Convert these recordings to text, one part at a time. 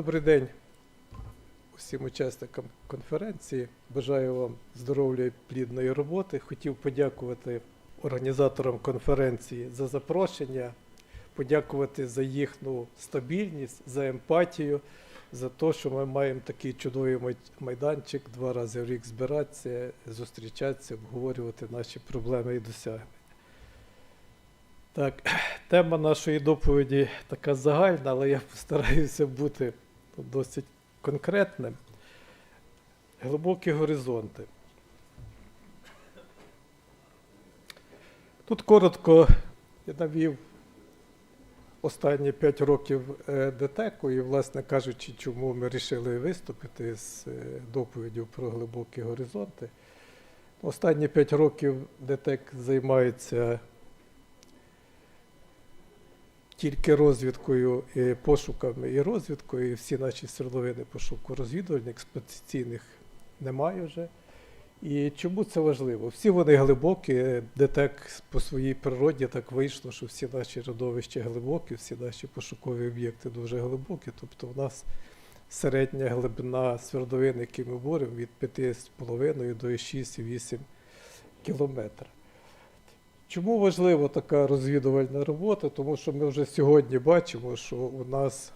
Добрий день усім учасникам конференції. Бажаю вам здоров'я і плідної роботи. Хотів подякувати організаторам конференції за запрошення, подякувати за їхню стабільність, за емпатію, за те, що ми маємо такий чудовий майданчик два рази в рік збиратися, зустрічатися, обговорювати наші проблеми і досягнення. Так, тема нашої доповіді така загальна, але я постараюся бути досить конкретним. Глибокі горизонти. Тут коротко я навів останні 5 років е, ДТЕКу і, власне кажучи, чому ми вирішили виступити з е, доповіддю про глибокі горизонти. Останні 5 років ДТЕК займається тільки розвідкою, пошуками і розвідкою, і всі наші свердловини пошуку розвідувальних, експедиційних немає вже. І чому це важливо? Всі вони глибокі, де так по своїй природі так вийшло, що всі наші родовища глибокі, всі наші пошукові об'єкти дуже глибокі. Тобто в нас середня глибина свердловин, які ми боремо, від 5,5 до 6-8 кілометрів. Чому важлива така розвідувальна робота? Тому що ми вже сьогодні бачимо, що у нас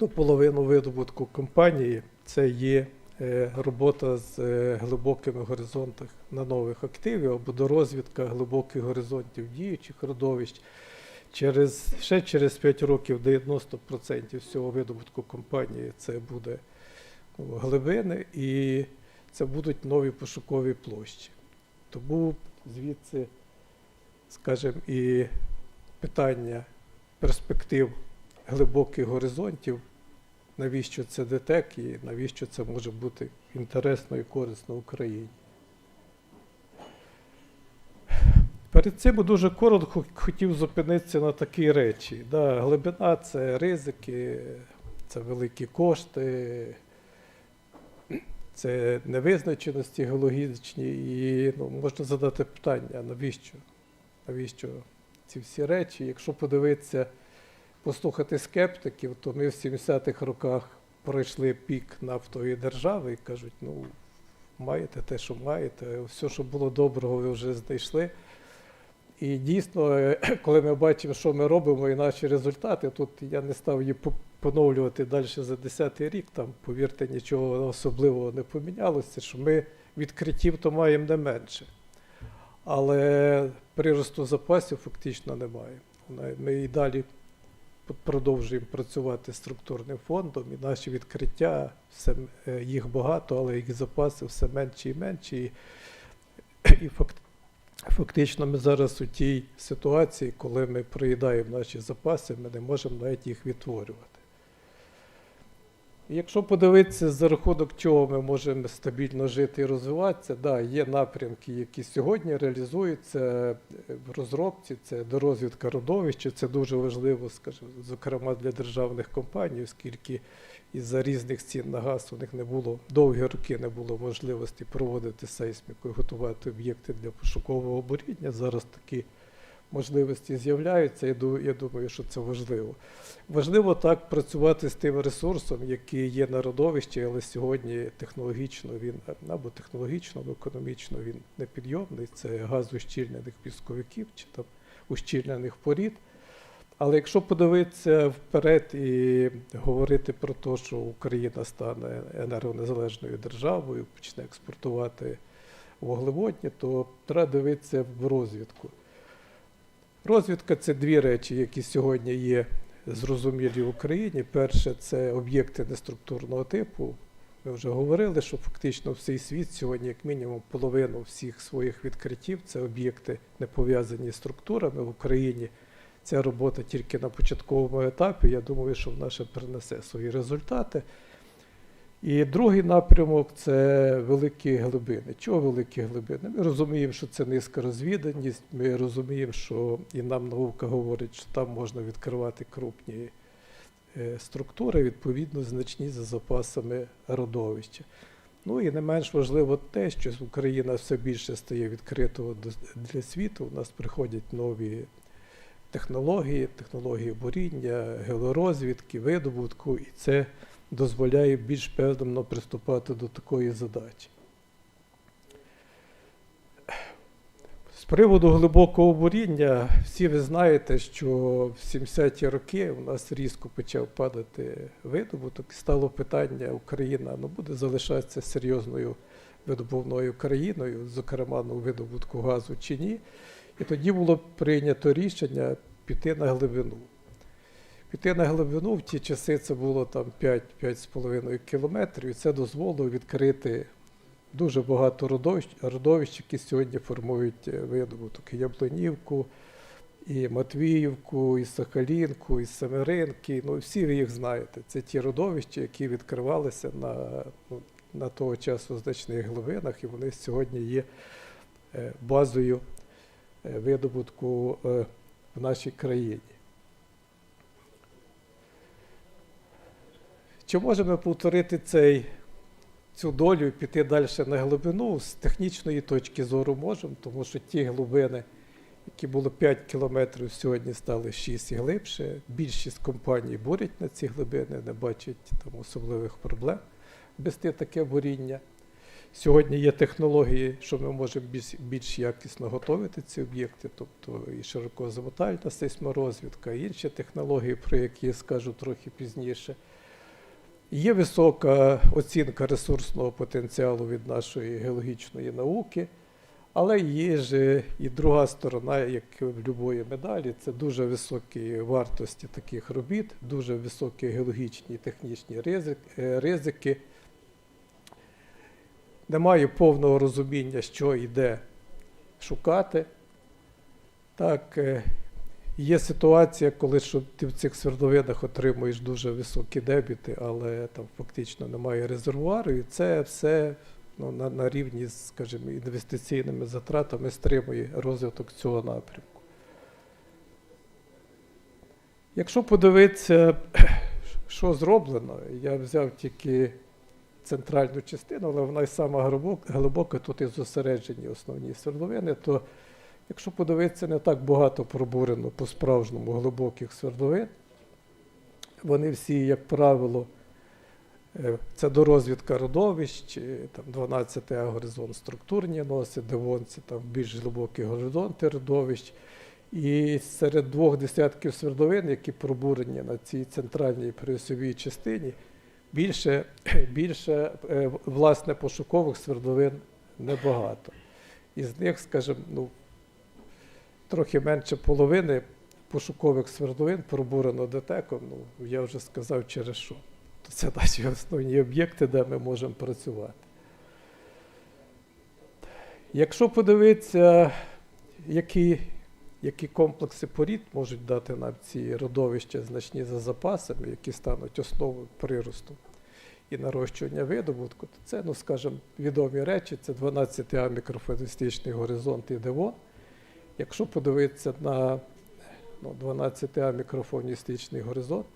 до половини видобутку компанії це є е, робота з е, глибокими горизонтами на нових активів або до розвідка глибоких горизонтів діючих родовищ. Через, ще через 5 років 90% всього видобутку компанії це буде ну, глибини і це будуть нові пошукові площі. Тому звідси, скажімо, і питання перспектив глибоких горизонтів, навіщо це ДТЕК і навіщо це може бути інтересно і корисно Україні. Перед цим дуже коротко хотів зупинитися на такі речі. Да, глибина це ризики, це великі кошти, це невизначеності геологічні, і ну, можна задати питання, навіщо? Навіщо ці всі речі? Якщо подивитися, послухати скептиків, то ми в 70-х роках пройшли пік нафтової держави і кажуть, ну, маєте те, що маєте, все, що було доброго, ви вже знайшли. І дійсно, коли ми бачимо, що ми робимо, і наші результати, тут я не став її поновлювати далі за 10-й рік, там, повірте, нічого особливого не помінялося, що ми відкриттів то маємо не менше. Але приросту запасів фактично немає. Ми і далі продовжуємо працювати з структурним фондом, і наші відкриття, все, е, їх багато, але їх запаси все менші і менші. І, і факт, Фактично, ми зараз у тій ситуації, коли ми проїдаємо наші запаси, ми не можемо навіть їх відтворювати. Якщо подивитися, за рахунок чого ми можемо стабільно жити і розвиватися, да, є напрямки, які сьогодні реалізуються е, в розробці, це дорозвідка родовища, це дуже важливо, скажімо, зокрема для державних компаній, оскільки із-за різних цін на газ у них не було довгі роки не було можливості проводити сейсміку і готувати об'єкти для пошукового буріння. Зараз такі можливості з'являються. Я думаю, що це важливо. Важливо так працювати з тим ресурсом, який є на родовищі, але сьогодні технологічно він або технологічно, або економічно він непідйомний. Це газ ущільнених пісковиків чи там ущільнених порід. Але якщо подивитися вперед і говорити про те, що Україна стане енергонезалежною державою, почне експортувати вуглеводні, то треба дивитися в розвідку. Розвідка це дві речі, які сьогодні є зрозумілі в Україні. Перше це об'єкти неструктурного типу. Ми вже говорили, що фактично всій світ сьогодні, як мінімум, половину всіх своїх відкриттів це об'єкти не пов'язані з структурами в Україні. Ця робота тільки на початковому етапі. Я думаю, що вона ще принесе свої результати. І другий напрямок це великі глибини. Чого великі глибини? Ми розуміємо, що це низька розвіданість. Ми розуміємо, що і нам наука говорить, що там можна відкривати крупні е, структури, відповідно, значні за запасами родовища. Ну і не менш важливо те, що Україна все більше стає відкритою для світу. У нас приходять нові технології, технології буріння, геолорозвідки, видобутку, і це дозволяє більш певно приступати до такої задачі. З приводу глибокого буріння, всі ви знаєте, що в 70-ті роки у нас різко почав падати видобуток, і стало питання, Україна ну, буде залишатися серйозною видобувною країною, зокрема ну, видобутку газу чи ні. І тоді було прийнято рішення піти на глибину. Піти на глибину в ті часи це було там 5-5,5 кілометрів, і це дозволило відкрити дуже багато родовищ, родовищ, які сьогодні формують е, видобуток. І Яблонівку, і Матвіївку, і Сахалінку, і Семеринки. Ну, всі ви їх знаєте. Це ті родовища, які відкривалися на, ну, на того часу значних глибинах, і вони сьогодні є е, базою е, видобутку в нашій країні. Чи можемо повторити цей, цю долю і піти далі на глибину? З технічної точки зору можемо, тому що ті глибини, які були 5 кілометрів, сьогодні стали 6 і глибше. Більшість компаній бурять на ці глибини, не бачать там особливих проблем вести таке буріння. Сьогодні є технології, що ми можемо більш, більш якісно готувати ці об'єкти, тобто і широкозамотальна сейсморозвідка, і інші технології, про які я скажу трохи пізніше. Є висока оцінка ресурсного потенціалу від нашої геологічної науки, але є ж і друга сторона, як в будь-якої медалі, це дуже високі вартості таких робіт, дуже високі геологічні і технічні е, ризики. Немає повного розуміння, що йде шукати. Так, е, Є ситуація, коли що ти в цих свердловинах отримуєш дуже високі дебіти, але там фактично немає резервуару, і це все ну, на, на рівні скажімо, інвестиційними затратами стримує розвиток цього напрямку. Якщо подивитися, що зроблено, я взяв тільки центральну частину, але вона й сама глибока тут і зосереджені основні свердловини, то Якщо подивитися, не так багато пробурено по-справжньому глибоких свердловин. Вони всі, як правило, е, це дорозвідка родовищ, там 12 А горизонт структурні носи, девонці, там більш глибокі горизонти родовищ. І серед двох десятків свердловин, які пробурені на цій центральній приосовій частині, більше, більше е, власне пошукових свердловин небагато. Із них, скажімо, ну, трохи менше половини пошукових свердловин пробурено ДТЕКом. Ну, я вже сказав через що. Це наші основні об'єкти, де ми можемо працювати. Якщо подивитися, які, які комплекси порід можуть дати нам ці родовища значні за запасами, які стануть основою приросту і нарощування видобутку, то це, ну скажімо, відомі речі, це 12 а мікрофоністичний горизонт і девон. Якщо подивитися на ну, 12 а мікрофоністичний горизонт,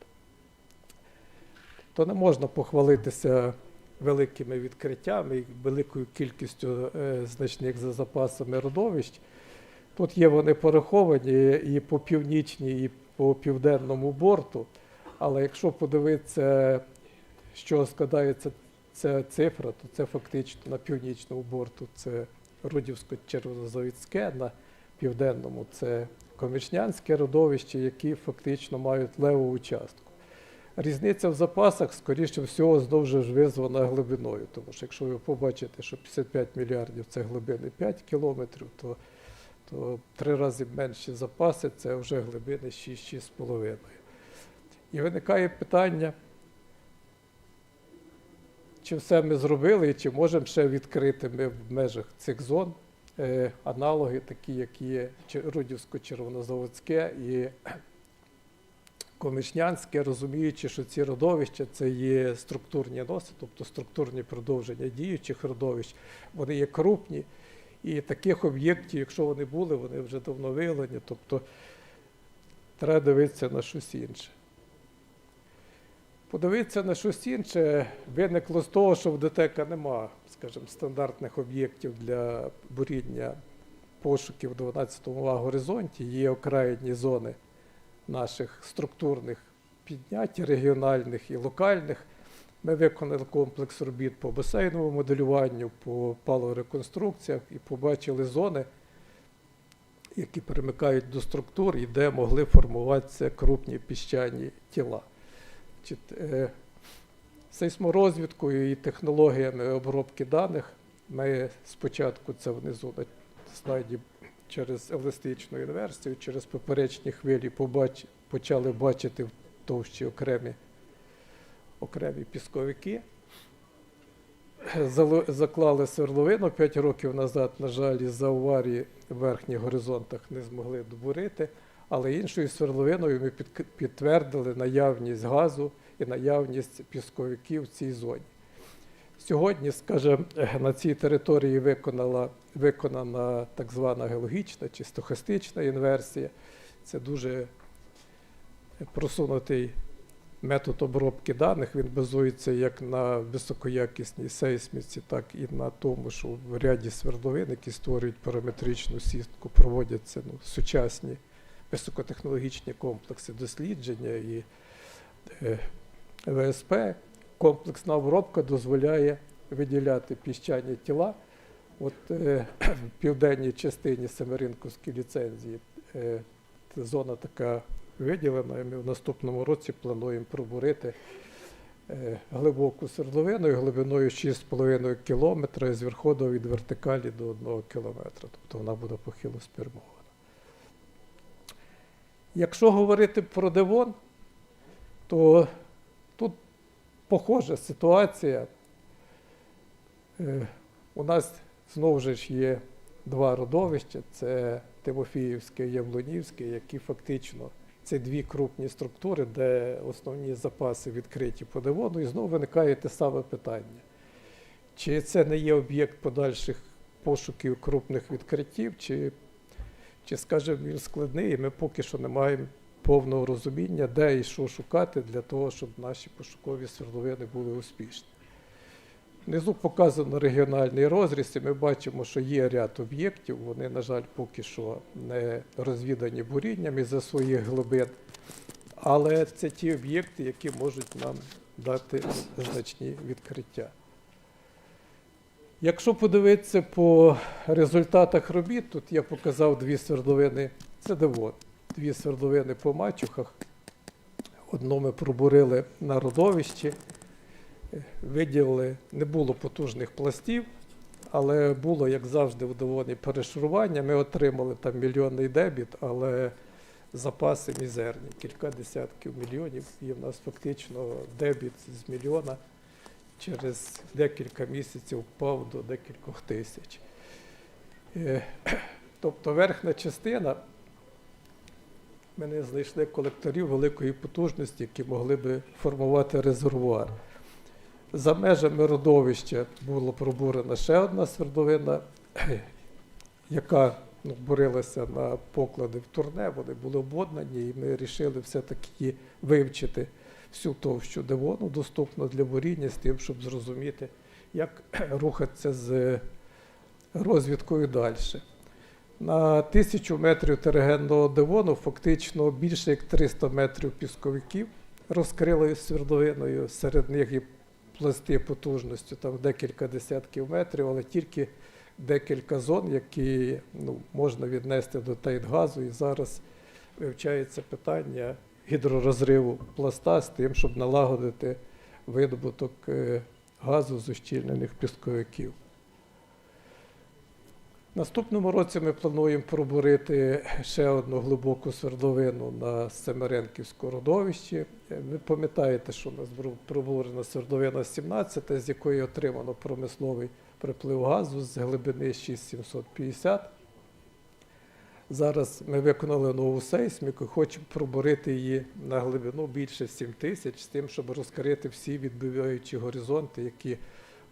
то не можна похвалитися великими відкриттями і великою кількістю е, значних за запасами родовищ. Тут є вони пораховані і по північній, і по південному борту. Але якщо подивитися, чого складається ця цифра, то це фактично на північному борту це Рудівсько-Червонозавідське, на південному це комічнянське родовище, які фактично мають леву частку. Різниця в запасах, скоріше всього, знову ж визвана глибиною, тому що якщо ви побачите, що 55 мільярдів це глибини 5 кілометрів, то, то три рази менші запаси це вже глибини 6-6,5. І виникає питання, чи все ми зробили, і чи можемо ще відкрити ми в межах цих зон аналоги, такі, як є Рудівсько-Червонозаводське і Комишнянське, розуміючи, що ці родовища це є структурні носи, тобто структурні продовження діючих родовищ, вони є крупні. І таких об'єктів, якщо вони були, вони вже давно виявлені, тобто треба дивитися на щось інше. Подивитися на щось інше виникло з того, що в ДТЕКа нема, скажімо, стандартних об'єктів для буріння пошуків в 12 му горизонті, є окраїнні зони наших структурних піднять, регіональних і локальних. Ми виконали комплекс робіт по басейновому моделюванню, по палореконструкціях і побачили зони, які перемикають до структур і де могли формуватися крупні піщані тіла. Е, Сейсморозвідкою і технологіями обробки даних ми спочатку це внизу на слайді через еластичну інверсію, через поперечні хвилі побач, почали бачити в товщі окремі, окремі пісковики. Заклали свердловину 5 років назад, на жаль, із-за аварії в верхніх горизонтах не змогли добурити, але іншою свердловиною ми підтвердили наявність газу і наявність пісковиків в цій зоні. Сьогодні, скажімо, на цій території виконала, виконана так звана геологічна чи стохастична інверсія. Це дуже просунутий метод обробки даних. Він базується як на високоякісній сейсміці, так і на тому, що в ряді свердловин, які створюють параметричну сітку, проводяться ну, сучасні високотехнологічні комплекси дослідження і е, ВСП. Комплексна обробка дозволяє виділяти піщані тіла. От е, в південній частині Семеринковської ліцензії е, зона така виділена, і ми в наступному році плануємо пробурити е, глибоку свердловину глибиною 6,5 км з відходу від вертикалі до 1 км. Тобто вона буде похило спрямована. Якщо говорити про Девон, то тут похожа ситуація. Е, У нас знову ж є два родовища: це Тимофіївське і Яблунівське, які фактично це дві крупні структури, де основні запаси відкриті по Девону. І знову виникає те саме питання. Чи це не є об'єкт подальших пошуків крупних відкриттів, чи, чи скажімо, він складний, і ми поки що не маємо повного розуміння, де і що шукати для того, щоб наші пошукові свердловини були успішні. Внизу показано регіональний розріз, і ми бачимо, що є ряд об'єктів. Вони, на жаль, поки що не розвідані бурінням із-за своїх глибин. Але це ті об'єкти, які можуть нам дати значні відкриття. Якщо подивитися по результатах робіт, тут я показав дві свердловини. Це Девон. Дві свердловини по мачухах. Одну ми пробурили на родовищі, виділили, не було потужних пластів, але було, як завжди, в Девоні перешарування. Ми отримали там мільйонний дебіт, але запаси мізерні, кілька десятків мільйонів. І в нас фактично дебіт з мільйона через декілька місяців впав до декількох тисяч. Е, Тобто верхня частина ми не знайшли колекторів великої потужності, які могли би формувати резервуар. За межами родовища була пробурена ще одна свердловина, яка ну, борилася на поклади в турне, вони були обладнані, і ми вирішили все-таки вивчити всю товщу девону, доступну для буріння, з тим, щоб зрозуміти, як рухатися з розвідкою далі. На тисячу метрів терогенного девону фактично більше як 300 метрів пісковиків розкрили свердловиною. Серед них і пласти потужністю там декілька десятків метрів, але тільки декілька зон, які ну, можна віднести до Тайтгазу. І зараз вивчається питання гідророзриву пласта з тим, щоб налагодити видобуток е, газу з ущільнених пісковиків. Наступному році ми плануємо пробурити ще одну глибоку свердловину на Семеренківському родовищі. Ви пам'ятаєте, що у нас пробурена свердловина 17, з якої отримано промисловий приплив газу з глибини 6750. Зараз ми виконали нову сейсміку хочемо пробурити її на глибину більше 7 тисяч, з тим, щоб розкрити всі відбиваючі горизонти, які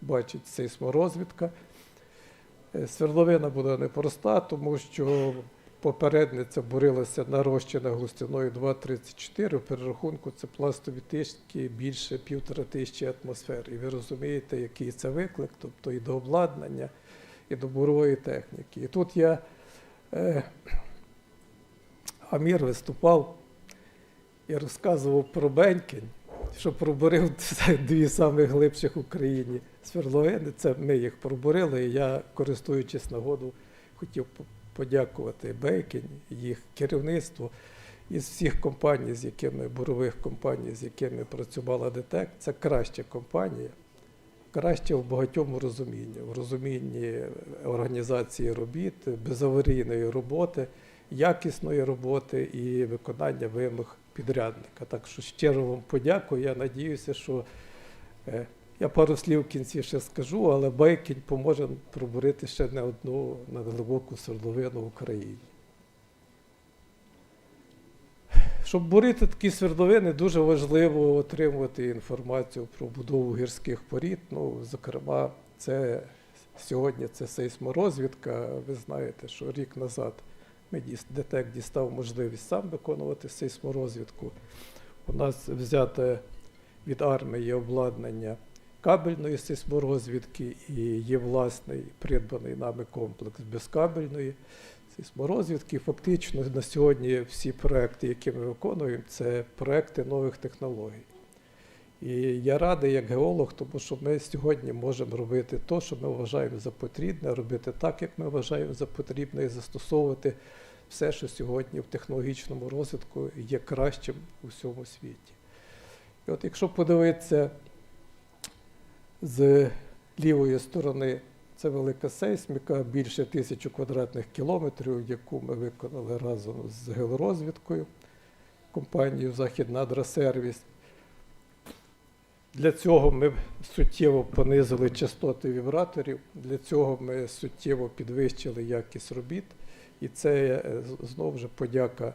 бачить сейсморозвідка. Е, Свердловина буде непроста, тому що попередниця бурилася на розчинах густиною 2,34. В перерахунку це пластові тишки більше півтора тисячі атмосфер. І ви розумієте, який це виклик, тобто і до обладнання, і до бурової техніки. І тут я, Амір виступав і розказував про Бенькень, що пробурив дві самих глибших в Україні свердловини. Це ми їх пробурили. І я, користуючись нагоду, хотів подякувати Бейкень, їх керівництву із всіх компаній, з якими бурових компаній, з якими працювала ДТЕК. Це краща компанія. Краще в багатьому розумінні, в розумінні організації робіт, безаварійної роботи, якісної роботи і виконання вимог підрядника. Так що щиро вам подякую. Я надіюся, що е, я пару слів в кінці ще скажу, але Байкінь поможе пробурити ще не одну надглибоку свердловину в Україні. Щоб бурити такі свердловини, дуже важливо отримувати інформацію про будову гірських порід. Ну, зокрема, це сьогодні це сейсморозвідка. Ви знаєте, що рік назад ми ДТЕК дістав можливість сам виконувати сейсморозвідку. У нас взяте від армії обладнання кабельної сейсморозвідки і є власний придбаний нами комплекс безкабельної сейсморозвідки. Фактично на сьогодні всі проекти, які ми виконуємо, це проекти нових технологій. І я радий як геолог, тому що ми сьогодні можемо робити те, що ми вважаємо за потрібне, робити так, як ми вважаємо за потрібне, і застосовувати все, що сьогодні в технологічному розвитку є кращим у всьому світі. І от якщо подивитися з лівої сторони, це велика сейсміка, більше тисячі квадратних кілометрів, яку ми виконали разом з геологорозвідкою, компанією Західнадрасервіс. Для цього ми суттєво понизили частоти вібраторів, для цього ми суттєво підвищили якість робіт. І це е, знову ж подяка,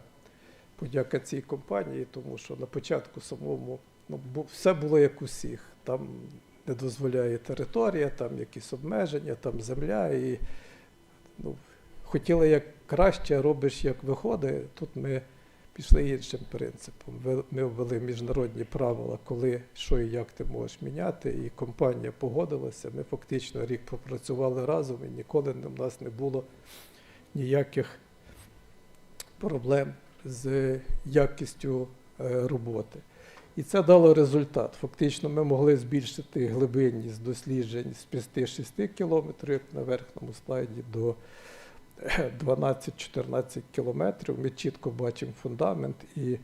подяка цій компанії, тому що на початку самому ну, все було як усіх. Там не дозволяє територія, там якісь обмеження, там земля. І ну, хотіли як краще, робиш як виходить. Тут ми пішли іншим принципом. Ми ввели міжнародні правила, коли, що і як ти можеш міняти, і компанія погодилася. Ми фактично рік попрацювали разом і ніколи в нас не було ніяких проблем з якістю е, роботи. І це дало результат. Фактично, ми могли збільшити глибинність досліджень з 5-6 кілометрів, як на верхньому слайді, до е, 12-14 кілометрів. Ми чітко бачимо фундамент і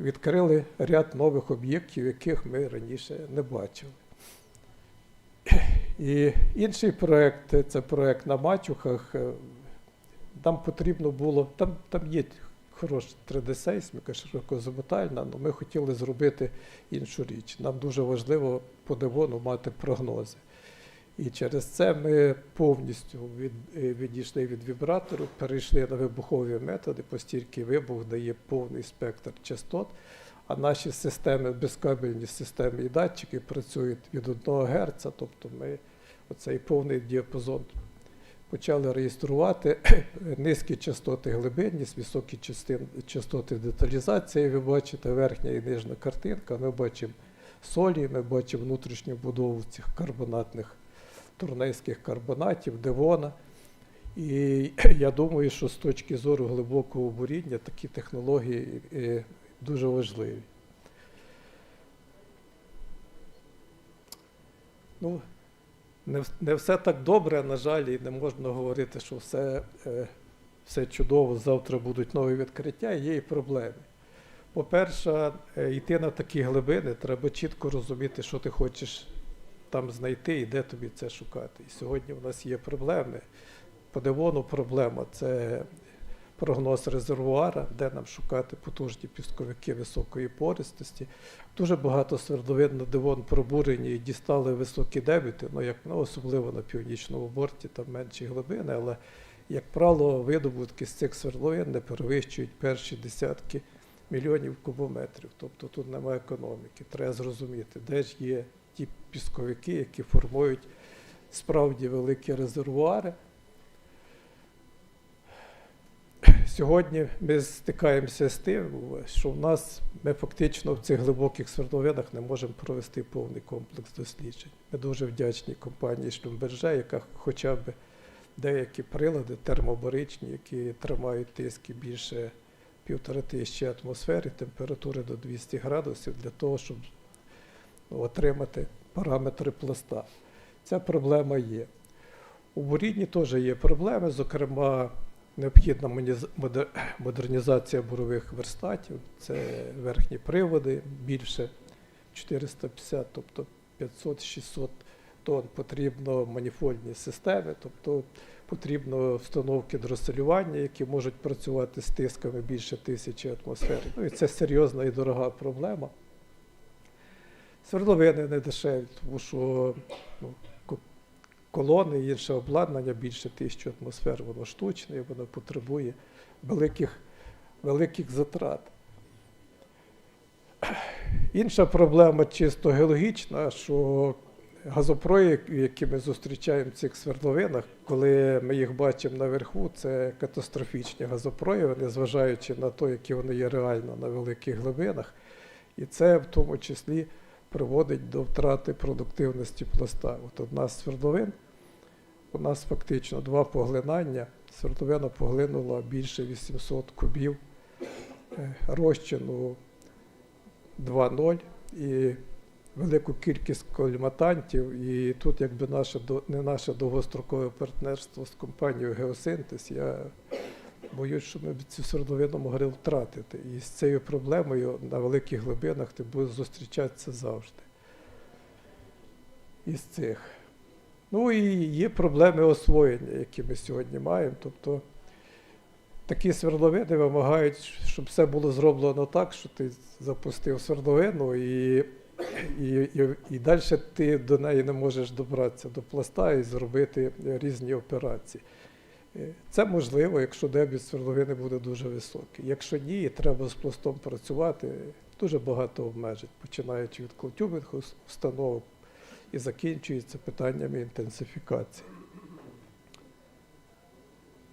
відкрили ряд нових об'єктів, яких ми раніше не бачили. І інший проєкт це проєкт на Мачухах. Е, Нам потрібно було, там, там є хороша 3D-сейсміка, широкозамотальна, але ми хотіли зробити іншу річ. Нам дуже важливо по Девону мати прогнози. І через це ми повністю від, е, відійшли від вібратору, перейшли на вибухові методи, постільки вибух дає повний спектр частот, а наші системи, безкабельні системи і датчики працюють від 1 Гц, тобто ми оцей повний діапазон почали реєструвати низькі частоти глибинність, високі частин, частоти деталізації. Ви бачите верхня і нижня картинка. Ми бачимо солі, ми бачимо внутрішню будову цих карбонатних турнейських карбонатів, девона. І я думаю, що з точки зору глибокого буріння такі технології е, дуже важливі. Ну, не, не все так добре, на жаль, і не можна говорити, що все, е, все чудово, завтра будуть нові відкриття, є і проблеми. По-перше, е, йти на такі глибини, треба чітко розуміти, що ти хочеш там знайти і де тобі це шукати. І сьогодні в нас є проблеми. Подивону проблема це прогноз резервуара, де нам шукати потужні пісковики високої пористості. Дуже багато свердловин на Девон пробурені і дістали високі дебіти, ну, як, ну, особливо на північному борті, там менші глибини, але, як правило, видобутки з цих свердловин не перевищують перші десятки мільйонів кубометрів. Тобто тут немає економіки. Треба зрозуміти, де ж є ті пісковики, які формують справді великі резервуари. Сьогодні ми стикаємося з тим, що в нас ми фактично в цих глибоких свердловинах не можемо провести повний комплекс досліджень. Ми дуже вдячні компанії Шлюмберже, яка хоча б деякі прилади термобаричні, які тримають тиски більше півтори тисячі атмосфери, температури до 200 градусів для того, щоб отримати параметри пласта. Ця проблема є. У бурінні теж є проблеми, зокрема, необхідна модернізація бурових верстатів, це верхні приводи більше 450, тобто 500-600 тонн. Потрібно маніфольні системи, тобто потрібно встановки дроселювання, які можуть працювати з тисками більше тисячі атмосфер. Ну і це серйозна і дорога проблема. Свердловини не дешеві, тому що ну, колони і інше обладнання більше тисячі атмосфер, воно штучне, і воно потребує великих, великих затрат. Інша проблема чисто геологічна, що газопрої, які ми зустрічаємо в цих свердловинах, коли ми їх бачимо наверху, це катастрофічні газопрояви, незважаючи на те, які вони є реально на великих глибинах. І це в тому числі приводить до втрати продуктивності пласта. От одна з свердловин, у нас фактично два поглинання. Свердловина поглинула більше 800 кубів е, розчину 2.0 і велику кількість кольматантів. І тут, якби наше не наше довгострокове партнерство з компанією Геосинтез, я боюсь, що ми б цю свердловину могли втратити. І з цією проблемою на великих глибинах ти будеш зустрічатися завжди. Із цих. Ну і є проблеми освоєння, які ми сьогодні маємо. Тобто такі свердловини вимагають, щоб все було зроблено так, що ти запустив свердловину і, і, і, і далі ти до неї не можеш добратися до пласта і зробити різні операції. Е, Це можливо, якщо дебіт свердловини буде дуже високий. Якщо ні, треба з пластом працювати, дуже багато обмежень, починаючи від клотюбних установок і закінчується питаннями інтенсифікації.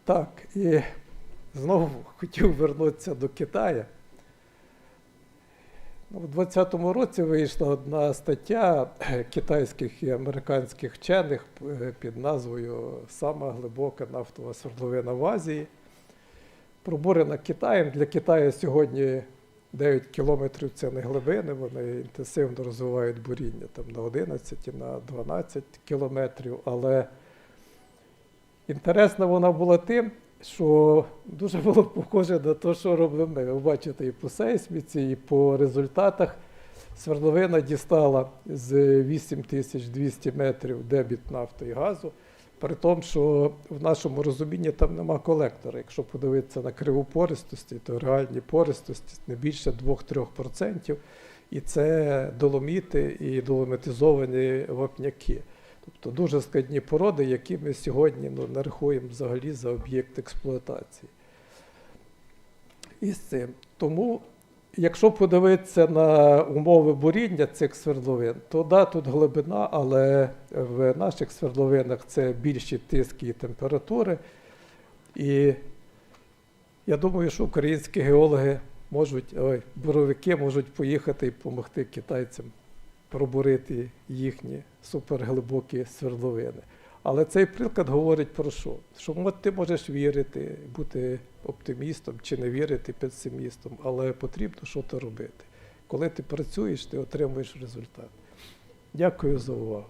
Так, і знову хотів вернутися до Китаю. Ну, У 2020 році вийшла одна стаття китайських і американських вчених під назвою Сама глибока нафтова свердловина в Азії. Пробурена Китаєм. Для Китаю сьогодні 9 кілометрів це не глибини, вони інтенсивно розвивають буріння там, на 11 і на 12 кілометрів. Але інтересна вона була тим, що дуже було похоже на те, що робимо ми. Ви бачите і по сейсміці, і по результатах. Свердловина дістала з 8200 метрів дебіт нафти і газу, при тому, що в нашому розумінні там нема колектора. Якщо подивитися на криву пористості, то реальні пористості не більше 2-3%. І це доломіти і доломітизовані вапняки. Тобто дуже складні породи, які ми сьогодні ну, не рахуємо взагалі за об'єкт експлуатації. І з цим. Тому, якщо подивитися на умови буріння цих свердловин, то да, тут глибина, але в наших свердловинах це більші тиски і температури. І я думаю, що українські геологи можуть, ой, буровики можуть поїхати і допомогти китайцям пробурити їхні суперглибокі свердловини. Але цей приклад говорить про що? Що от ти можеш вірити, бути оптимістом чи не вірити песимістом, але потрібно щось робити. Коли ти працюєш, ти отримуєш результат. Дякую за увагу.